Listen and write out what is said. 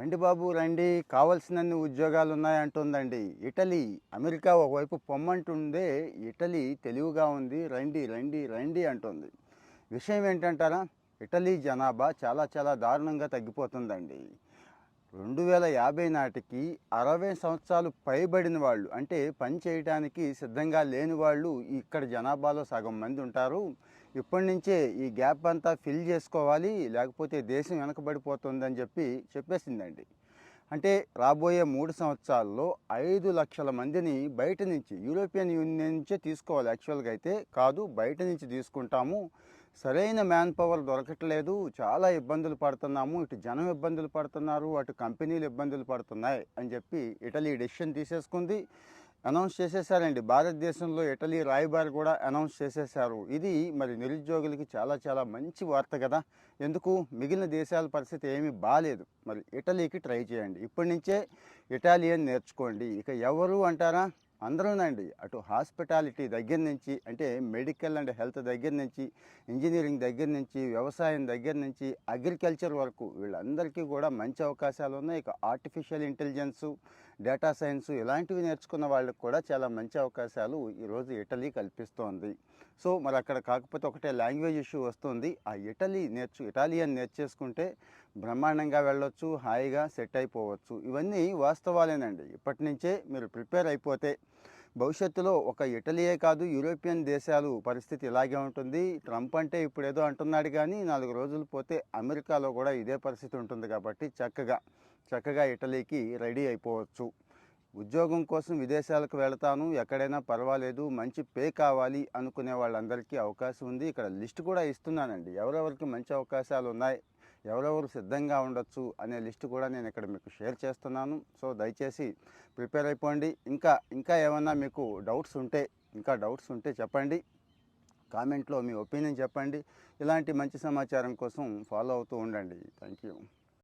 రండి బాబు రండి. కావలసినన్ని ఉద్యోగాలు ఉన్నాయంటుందండి ఇటలీ అమెరికా ఒకవైపు పొమ్మంటుందే ఇటలీ తెలివిగా ఉంది. రండి రండి రండి అంటుంది. విషయం ఏంటంటారా? ఇటలీ జనాభా చాలా చాలా దారుణంగా తగ్గిపోతుందండి. రెండు వేల యాభై నాటికి అరవై సంవత్సరాలు పైబడిన వాళ్ళు అంటే పని చేయడానికి సిద్ధంగా లేని వాళ్ళు ఇక్కడ జనాభాలో సగం మంది ఉంటారు. ఇప్పటి నుంచే ఈ గ్యాప్ అంతా ఫిల్ చేసుకోవాలి లేకపోతే దేశం వెనకబడిపోతుందని చెప్పి చెప్పేసిందండి. అంటే రాబోయే మూడు సంవత్సరాల్లో ఐదు లక్షల మందిని బయట నుంచి యూరోపియన్ యూనియన్ నుంచే తీసుకోవాలి. యాక్చువల్గా అయితే కాదు బయట నుంచి తీసుకుంటాము. సరైన మ్యాన్ పవర్ దొరకట్లేదు. చాలా ఇబ్బందులు పడుతున్నాము. ఇటు జనం ఇబ్బందులు పడుతున్నారు. అటు కంపెనీలు ఇబ్బందులు పడుతున్నాయి అని చెప్పి ఇటలీ డెసిషన్ తీసేసుకుంది. అనౌన్స్ చేసేసారండి. భారతదేశంలో ఇటలీ రాయబారి కూడా అనౌన్స్ చేసేసారు. ఇది మరి నిరుద్యోగులకి చాలా చాలా మంచి వార్త కదా. ఎందుకు? మిగిలిన దేశాల పరిస్థితి ఏమీ బాగాలేదు మరి ఇటలీకి ట్రై చేయండి. ఇప్పటి నుంచే ఇటాలియన్ నేర్చుకోండి. ఇక ఎవరు అంటారా? అందరూనండి అటు హాస్పిటాలిటీ దగ్గర నుంచి అంటే మెడికల్ అండ్ హెల్త్ దగ్గర నుంచి ఇంజనీరింగ్ దగ్గర నుంచి వ్యవసాయం దగ్గర నుంచి అగ్రికల్చర్ వరకు వీళ్ళందరికీ కూడా మంచి అవకాశాలు ఉన్నాయి. ఇక ఆర్టిఫిషియల్ ఇంటెలిజెన్సు డేటా సైన్స్ ఇలాంటివి నేర్చుకున్న వాళ్ళకి కూడా చాలా మంచి అవకాశాలు ఈరోజు ఇటలీ కల్పిస్తోంది. సో మరి అక్కడ కాకపోతే ఒకటే లాంగ్వేజ్ ఇష్యూ వస్తుంది. ఆ ఇటలీ నేర్చు ఇటాలియన్ నేర్చేసుకుంటే బ్రహ్మాండంగా వెళ్ళొచ్చు హాయిగా సెట్ అయిపోవచ్చు. ఇవన్నీ వాస్తవాలేనండి. ఇప్పటి నుంచే మీరు ప్రిపేర్ అయిపోతే భవిష్యత్తులో ఒక ఇటలీయే కాదు యూరోపియన్ దేశాలు పరిస్థితి ఇలాగే ఉంటుంది. ట్రంప్ అంటే ఇప్పుడు ఏదో అంటున్నాడు కానీ నాలుగు రోజులు పోతే అమెరికాలో కూడా ఇదే పరిస్థితి ఉంటుంది కాబట్టి చక్కగా చక్కగా ఇటలీకి రెడీ అయిపోవచ్చు. ఉద్యోగం కోసం విదేశాలకు వెళతాను ఎక్కడైనా పర్వాలేదు మంచి పే కావాలి అనుకునే వాళ్ళందరికీ అవకాశం ఉంది. ఇక్కడ లిస్ట్ కూడా ఇస్తున్నానండి. ఎవరెవరికి మంచి అవకాశాలు ఉన్నాయి ఎవరెవరు సిద్ధంగా ఉండొచ్చు అనే లిస్ట్ కూడా నేను ఇక్కడ మీకు షేర్ చేస్తున్నాను. సో దయచేసి ప్రిపేర్ అయిపోండి. ఇంకా ఇంకా ఏమన్నా మీకు డౌట్స్ ఉంటే ఇంకా డౌట్స్ ఉంటే చెప్పండి. కామెంట్లో మీ ఒపీనియన్ చెప్పండి. ఇలాంటి మంచి సమాచారం కోసం ఫాలో అవుతూ ఉండండి. Thank you.